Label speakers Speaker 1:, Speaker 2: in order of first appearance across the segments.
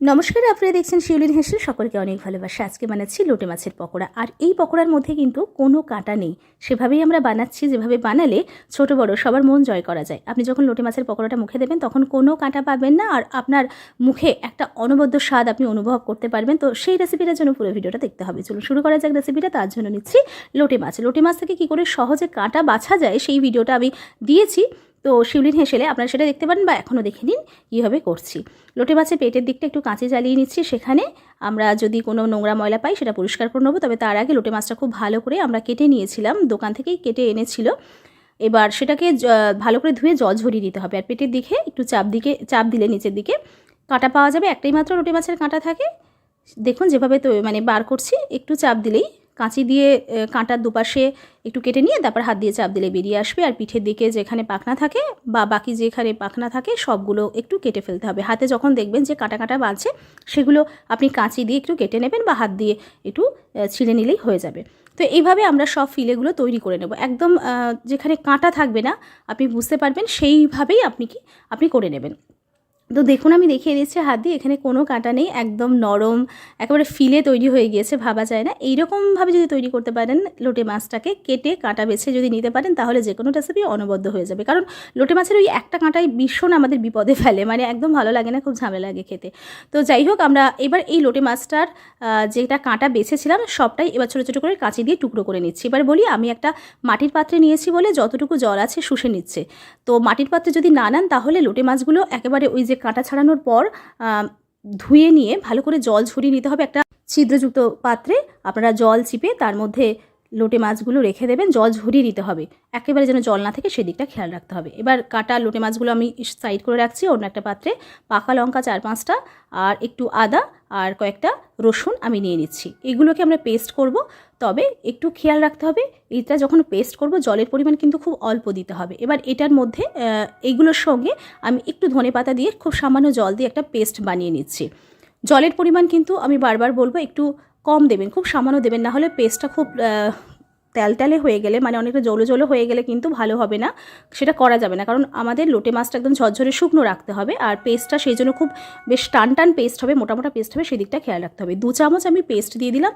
Speaker 1: নমস্কার, আপনারা দেখছেন শিউলিন হেসেল সকলকে অনেক ভালোবাসা। আজকে বানাচ্ছি লোটে মাছের পকোড়া। আর এই পকোড়ার মধ্যে কিন্তু কোনো কাঁটা নেই। সেভাবেই আমরা বানাচ্ছি, যেভাবে বানালে ছোট বড় সবার মন জয় করা যায়। আপনি যখন লোটে মাছের পকোড়াটা মুখে দেবেন, তখন কোনো কাঁটা পাবেন না। আর আপনার মুখে একটা অনবদ্য স্বাদ আপনি অনুভব করতে পারবেন। তো সেই রেসিপিটার জন্য পুরো ভিডিওটা দেখতে হবে। চলুন, শুরু করা যাক রেসিপিটা তার জন্য নিচ্ছি লোটে মাছ। লোটে মাছ থেকে কী করে সহজে কাঁটা বাছা যায়, সেই ভিডিওটা আমি দিয়েছি। তো শিউলিন হেসেলে আপনারা সেটা দেখতে পারেন বা এখনও দেখে নিন কীভাবে করছি। লোটে মাছের পেটের দিকটা একটু কাঁচে জ্বালিয়ে নিচ্ছি। সেখানে আমরা যদি কোনো নোংরা ময়লা পাই সেটা পরিষ্কার করে নেব। তবে তার আগে লোটে মাছটা খুব ভালো করে আমরা কেটে নিয়েছিলাম। দোকান থেকেই কেটে এনেছিল। এবার সেটাকে ভালো করে ধুয়ে জল ঝরিয়ে দিতে হবে। আর পেটের দিকে একটু চাপ দিকে, চাপ দিলে নিচের দিকে কাঁটা পাওয়া যাবে। একটাই মাত্র লোটে মাছের কাঁটা থাকে। দেখুন যেভাবে তো মানে বার করছি, একটু চাপ দিলেই কাঁচি দিয়ে কাঁটার দুপাশে একটু কেটে নিয়ে তারপর হাত দিয়ে চাপ দিলে বেরিয়ে আসবে। আর পিঠের দিকে যেখানে পাখনা থাকে বা বাকি যেখানে পাখনা থাকে সবগুলো একটু কেটে ফেলতে হবে। হাতে যখন দেখবেন যে কাটা কাটা বাঁধছে সেগুলো আপনি কাঁচি দিয়ে একটু কেটে নেবেন বা হাত দিয়ে একটু ছিঁড়ে নিলেই হয়ে যাবে। তো এইভাবে আমরা সব ফিলেগুলো তৈরি করে নেব। একদম যেখানে কাঁটা থাকবে না, আপনি বুঝতে পারবেন সেইভাবেই আপনি কি, আপনি করে নেবেন। তো দেখুন, আমি দেখিয়ে দিচ্ছি, হাত দিয়ে এখানে কোনো কাঁটা নেই, একদম নরম, একেবারে ফিলে তৈরি হয়ে গিয়েছে, ভাবা যায় না। এইরকমভাবে যদি তৈরি করতে পারেন লোটে মাছটাকে, কেটে কাঁটা বেছে যদি নিতে পারেন, তাহলে যে কোনো রেসিপি অনবদ্য হয়ে যাবে। কারণ লোটে মাছের ওই একটা কাঁটাই ভীষণ আমাদের বিপদে ফেলে মানে একদম ভালো লাগে না, খুব ঝামেলা লাগে খেতে। তো যাই হোক, আমরা এবার এই লোটে মাছটার যেটা কাঁটা বেছেছিলাম, সবটাই এবার ছোটো ছোটো করে কাঁচি দিয়ে টুকরো করে নিচ্ছি। এবার বলি, আমি একটা মাটির পাত্রে নিয়েছি বলে যতটুকু জল আছে শুষে নিচ্ছে। তো মাটির পাত্রে যদি না নেন, তাহলে লোটে মাছগুলো একেবারে ওই যে কাঁটা ছাড়ানোর পর ধুয়ে নিয়ে ভালো করে জল ঝরিয়ে নিতে হবে একটা ছিদ্রযুক্ত পাত্রে। আপনারা জল চিপে তার মধ্যে লোটে মাছগুলো রেখে দেবেন, জল ঝরিয়ে দিতে হবে। একেবারে যেন জল না থেকে সেদিকটা খেয়াল রাখতে হবে। এবার কাটা লোটে মাছগুলো আমি সাইড করে রাখছি অন্য একটা পাত্রে। পাকা লঙ্কা চার পাঁচটা আর একটু আদা আর কয়েকটা রসুন আমি নিয়ে নিচ্ছি। এগুলোকে আমরা পেস্ট করব। তবে একটু খেয়াল রাখতে হবে, এটা যখন পেস্ট করব, জলের পরিমাণ কিন্তু খুব অল্প দিতে হবে। এবার এটার মধ্যে এগুলোর সঙ্গে আমি একটু ধনে পাতা দিয়ে খুব সামান্য জল দিয়ে একটা পেস্ট বানিয়ে নিচ্ছি। জলের পরিমাণ কিন্তু আমি বারবার বলব, একটু কম দেবেন, খুব সামান্য দেবেন, না হলে পেস্টটা খুব তেলতেলে হয়ে গেলে মানে অনেকটা জলো জলো হয়ে গেলে কিন্তু ভালো হবে না, সেটা করা যাবে না। কারণ আমাদের লোটে মাছটা একদম ঝরঝরে শুকনো রাখতে হবে আর পেস্টটা সেই জন্য খুব বেশ টান টান পেস্ট হবে, মোটা মোটা পেস্ট হবে, সেদিকটা খেয়াল রাখতে হবে। দু চামচ আমি পেস্ট দিয়ে দিলাম।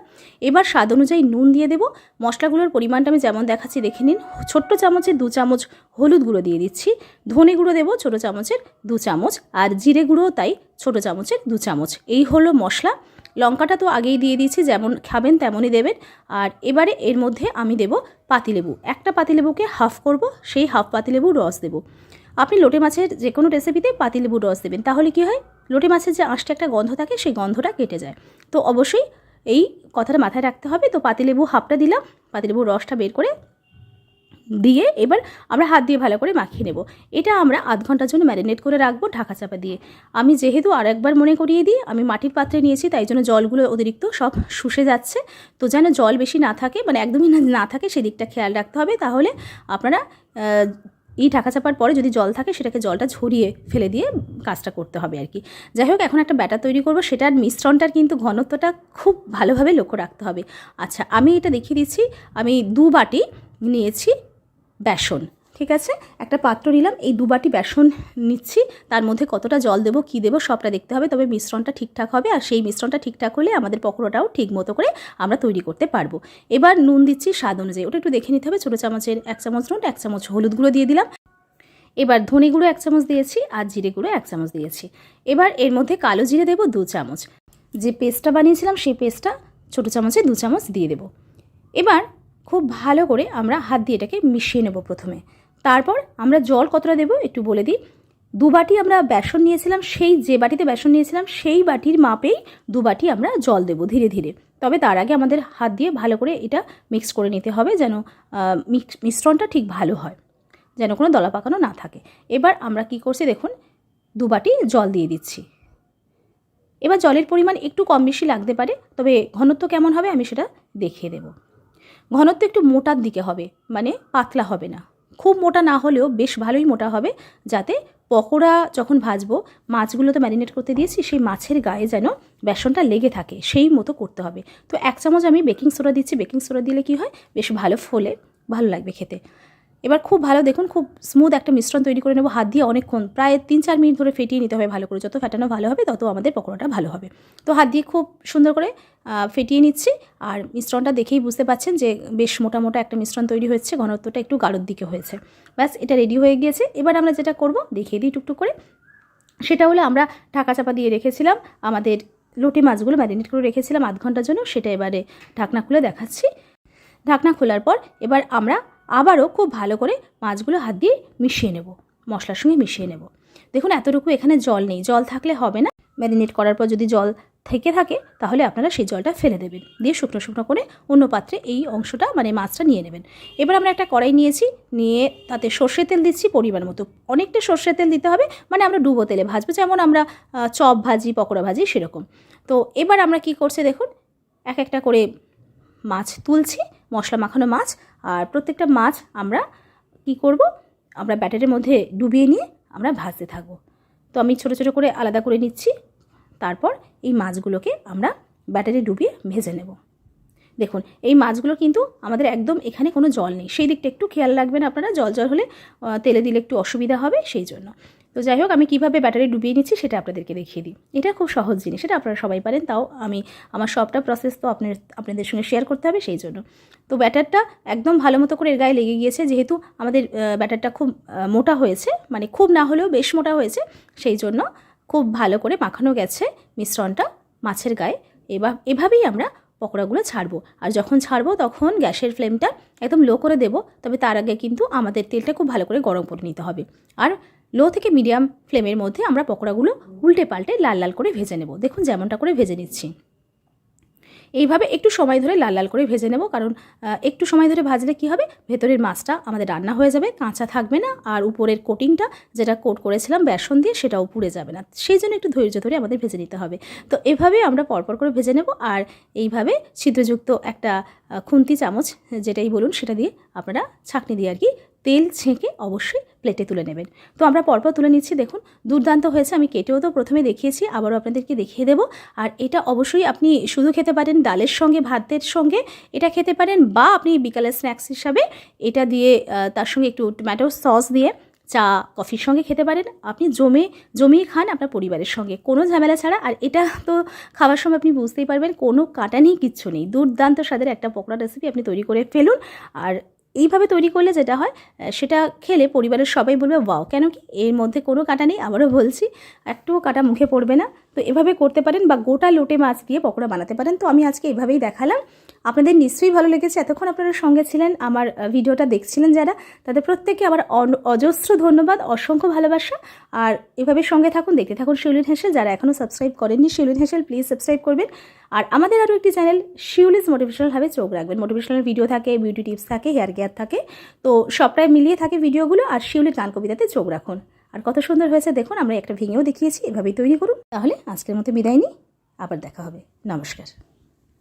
Speaker 1: এবার স্বাদ অনুযায়ী নুন দিয়ে দেবো। মশলাগুলোর পরিমাণটা আমি যেমন দেখাচ্ছি, দেখে নিন। ছোট্ট চামচের দু চামচ হলুদ গুঁড়ো দিয়ে দিচ্ছি। ধনে গুঁড়ো দেবো ছোটো চামচের দু চামচ আর জিরে গুঁড়োও তাই ছোটো চামচের দু চামচ। এই হলো মশলা। লঙ্কাটা তো আগেই দিয়ে দিয়েছি, যেমন খাবেন তেমনই দেবেন। আর এবারে এর মধ্যে আমি দেব পাতিলেবু। একটা পাতিলেবুকে হাফ করব, সেই হাফ পাতিলেবুর রস দেব। আপনি লোটে মাছের যে কোনো রেসিপিতে পাতিলেবুর রস দেবেন, তাহলে কি হয়? লোটে মাছের যে আঁশটা একটা গন্ধ থাকে, সেই গন্ধটা কেটে যায়। তো অবশ্যই এই কথাটা মাথায় রাখতে হবে। তো পাতিলেবু হাফটা দিলাম, পাতিলেবুর রসটা বের করে দিয়ে এবার আমরা হাত দিয়ে ভালো করে মাখিয়ে নেব। এটা আমরা আধ ঘণ্টার জন্য ম্যারিনেট করে রাখব ঢাকা চাপা দিয়ে। আমি যেহেতু আর একবার মনে করিয়ে দিই, আমি মাটির পাত্রে নিয়েছি, তাই জন্য জলগুলো অতিরিক্ত সব শুষে যাচ্ছে। তো যেন জল বেশি না থাকে মানে একদমই না থাকে, সেদিকটা খেয়াল রাখতে হবে। তাহলে আপনারা এই ঢাকা চাপার পরে যদি জল থাকে, সেটাকে জলটা ঝরিয়ে ফেলে দিয়ে কাজটা করতে হবে আর কি। যাই হোক, এখন একটা ব্যাটার তৈরি করব। সেটার মিশ্রণটার কিন্তু ঘনত্বটা খুব ভালোভাবে লক্ষ্য রাখতে হবে। আচ্ছা আমি এটা দেখিয়ে দিচ্ছি। আমি দু বাটি নিয়েছি। বেসন, ঠিক আছে? একটা পাত্র নিলাম, এই দু বাটি বেসন নিচ্ছি। তার মধ্যে কতটা জল দেবো, কী দেবো, সবটা দেখতে হবে। তবে মিশ্রণটা ঠিকঠাক হবে, আর সেই মিশ্রণটা ঠিকঠাক হলে আমাদের পকোড়াটাও ঠিক মতো করে আমরা তৈরি করতে পারব। এবার নুন দিচ্ছি স্বাদ অনুযায়ী। ওটা একটু দেখে নিতে হবে, ছোটো চামচের এক চামচ নুন, এক চামচ হলুদ গুঁড়ো দিয়ে দিলাম। এবার ধনে গুঁড়ো এক চামচ দিয়েছি, আর জিরে গুঁড়ো এক চামচ দিয়েছি। এবার এর মধ্যে কালো জিরে দেবো দু চামচ। যে পেস্টটা বানিয়েছিলাম, সেই পেস্টটা ছোটো চামচে দু চামচ দিয়ে দেবো। এবার খুব ভালো করে আমরা হাত দিয়ে এটাকে মিশিয়ে নেব প্রথমে। তারপর আমরা জল কতটা দেবো একটু বলে দিই। দু বাটি আমরা বেসন নিয়েছিলাম, সেই যে বাটিতে বেসন নিয়েছিলাম, সেই বাটির মাপেই দু বাটি আমরা জল দেবো ধীরে ধীরে। তবে তার আগে আমাদের হাত দিয়ে ভালো করে এটা মিক্স করে নিতে হবে যেন মিশ্রণটা ঠিক ভালো হয়, যেন কোনো দলা পাকানো না থাকে। এবার আমরা কি করছি দেখুন, দু বাটি জল দিয়ে দিচ্ছি। এবার জলের পরিমাণ একটু কম বেশি লাগতে পারে, তবে ঘনত্ব কেমন হবে আমি সেটা দেখিয়ে দেবো। ঘনত্ব একটু মোটার দিকে হবে মানে পাতলা হবে না। খুব মোটা না হলেও বেশ ভালোই মোটা হবে, যাতে পকোড়া যখন ভাজবো, মাছগুলো তো ম্যারিনেট করতে দিয়েছি, সেই মাছের গায়ে যেন বেসনটা লেগে থাকে, সেই মতো করতে হবে। তো এক চামচ আমি বেকিং সোডা দিচ্ছি বেকিং সোডা দিলে কি হয়, বেশ ভালো ফোলে, ভালো লাগবে খেতে। এবার খুব ভালো, দেখুন, খুব স্মুথ একটা মিশ্রণ তৈরি করে নেব। হাত দিয়ে অনেকক্ষণ, প্রায় তিন চার মিনিট ধরে ফেটিয়ে নিতে হবে ভালো করে। যত ফেটানো ভালো হবে, তত আমাদের পকোড়াটা ভালো হবে। তো হাত দিয়ে খুব সুন্দর করে ফেটিয়ে নিচ্ছি। আর মিশ্রণটা দেখেই বুঝতে পাচ্ছেন যে বেশ মোটা মোটা একটা মিশ্রণ তৈরি হয়েছে, ঘনত্বটা একটু গাঢ়র দিকে হয়েছে। ব্যাস, এটা রেডি হয়ে গিয়েছে। এবার আমরা যেটা করব, দেখিয়ে দিই টুকটুক করে। সেটা হলো আমরা ঢাকা চাপা দিয়ে রেখেছিলাম, আমাদের লোটে মাছগুলো ম্যারিনেট করে রেখেছিলাম আধ ঘণ্টার জন্য। সেটা এবারে ঢাকনা খুলে দেখাচ্ছি। ঢাকনা খোলার পর এবার আমরা আবারও খুব ভালো করে মাছগুলো হাত দিয়ে মিশিয়ে নেব, মশলার সঙ্গে মিশিয়ে নেব। দেখুন এতটুকু এখানে জল নেই, জল থাকলে হবে না। ম্যারিনেট করার পর যদি জল থেকে থাকে, তাহলে আপনারা সেই জলটা ফেলে দেবেন। দিয়ে শুকনো শুকনো করে অন্য পাত্রে এই অংশটা মানে মাছটা নিয়ে নেবেন। এবার আমরা একটা কড়াই নিয়েছি, নিয়ে তাতে সর্ষের তেল দিচ্ছি পরিমাণ মতো। অনেকটা সর্ষের তেল দিতে হবে মানে আমরা ডুবো তেলে ভাজবো, যেমন আমরা চপ ভাজি, পকোড়া ভাজি, সেরকম। তো এবার আমরা কি করছি দেখুন, এক একটা করে মাছ তুলছি, মশলা মাখানো মাছ আর প্রত্যেকটা মাছ আমরা কি করব? আমরা ব্যাটারের মধ্যে ডুবিয়ে নিয়ে আমরা ভাজতে থাকব। তো আমি ছোটো ছোটো করে আলাদা করে নিচ্ছি। তারপর এই মাছগুলোকে আমরা ব্যাটারে ডুবিয়ে ভেজে নেব। দেখুন, এই মাছগুলো কিন্তু আমাদের একদম এখানে কোনো জল নেই। সেই দিকটা একটু খেয়াল রাখবেন আপনারা। জল জল হলে তেলে দিলে একটু অসুবিধা হবে, সেই জন্য। তো যাই হোক, আমি কীভাবে ব্যাটারি ডুবিয়ে নিচ্ছি সেটা আপনাদেরকে দেখিয়ে দিই। এটা খুব সহজ জিনিস এটা আপনারা সবাই পারেন, তাও আমি, আমার সবটা প্রসেস তো আপনার, আপনাদের সঙ্গে শেয়ার করতে হবে সেই জন্য। তো ব্যাটারটা একদম ভালো মতো করে এর গায়ে লেগে গিয়েছে, যেহেতু আমাদের ব্যাটারটা খুব মোটা হয়েছে মানে খুব না হলেও বেশ মোটা হয়েছে, সেই জন্য খুব ভালো করে মাখানো গেছে মিশ্রণটা মাছের গায়ে। এবার, এভাবেই আমরা পকোড়াগুলো ছাড়বো। আর যখন ছাড়বো, তখন গ্যাসের ফ্লেমটা একদম লো করে দেবো, তবে তার আগে কিন্তু আমাদের তেলটা খুব ভালো করে গরম করে নিতে হবে। আর লো থেকে মিডিয়াম ফ্লেমের মধ্যে আমরা পকোড়াগুলো উল্টে পাল্টে লাল লাল করে ভেজে নেব। দেখুন যেমনটা করে ভেজে নিচ্ছি। এইভাবে একটু সময় ধরে লাল লাল করে ভেজে নেব কারণ একটু সময় ধরে ভাজলে কি হবে? ভেতরের মাছটা আমাদের রান্না হয়ে যাবে, কাঁচা থাকবে না আর উপরের কোটিংটা যেটা কোট করেছিলাম বেসন দিয়ে সেটাও পুড়ে যাবে না। সেই জন্য একটু ধৈর্য ধরে আমাদের ভেজে নিতে হবে। তো এভাবে আমরা পরপর করে ভেজে নেব আর এইভাবে ছিদ্রযুক্ত একটা খুন্তি চামচ, যেটাই বলুন সেটা দিয়ে আপনারা ছাঁকনি দিয়ে আর কি তেল ছেঁকে অবশ্যই প্লেটে তুলে নেবেন। তো আমরা পরপর তুলে নিচ্ছি। দেখুন, দুর্দান্ত হয়েছে। আমি কেটেও তো প্রথমে দেখিয়েছি, আবারও আপনাদেরকে দেখিয়ে দেবো। আর এটা অবশ্যই আপনি শুধু খেতে পারেন ডালের সঙ্গে, ভাতের সঙ্গে। এটা খেতে পারেন বা আপনি বিকালের স্ন্যাক্স হিসাবে এটা দিয়ে তার সঙ্গে একটু টমেটো সস দিয়ে চা কফির সঙ্গে খেতে পারেন। আপনি জমে, জমিয়ে খান আপনার পরিবারের সঙ্গে। কোনো ঝামেলা ছাড়া। আর এটা তো খাওয়ার সময় আপনি বুঝতেই পারবেন, কোনো কাটা নেই কিচ্ছু নেই। দুর্দান্ত স্বাদের একটা পকোড়া রেসিপি আপনি তৈরি করে ফেলুন। আর এইভাবে তৈরি করলে যেটা হয় সেটা খেলে পরিবারের সবাই বলবে বাও কেন কি এর মধ্যে কোনো কাটা নেই, আবারও বলছি, একটুও কাটা মুখে পড়বে না। তো এভাবে করতে পারেন বা গোটা লোটে মাছ দিয়ে পকোড়া বানাতে পারেন। তো আমি আজকে এভাবেই দেখালাম। আপনাদের নিশ্চয়ই ভালো লেগেছে। এতক্ষণ আপনারা সঙ্গে ছিলেন, আমার ভিডিওটা দেখছিলেন যারা, তাদের প্রত্যেককে অন- অজস্র ধন্যবাদ, অসংখ্য ভালোবাসা। আর এভাবে সঙ্গে থাকুন, দেখতে থাকুন শিউলিন হেসেল। যারা এখনও সাবস্ক্রাইব করেননি শিউলিন হেসেল প্লিজ সাবস্ক্রাইব করবেন। আর আমাদের আরও একটি চ্যানেল শিউলিস মোটিভেশনালভাবে চোখ রাখবেন। মোটিভেশনাল ভিডিও থাকে বিউটি টিপস থাকে হেয়ার কেয়ার থাকে। তো সবটাই মিলিয়ে থাকে ভিডিওগুলো, আর শিউলির গান কবিতাতে চোখ রাখুন। আর কত সুন্দর হয়েছে দেখুন, আমরা একটা ভেঙেও দেখিয়েছি, এভাবেই তৈরি করুন। তাহলে আজকের মতো বিদায় নিই, আবার দেখা হবে। নমস্কার।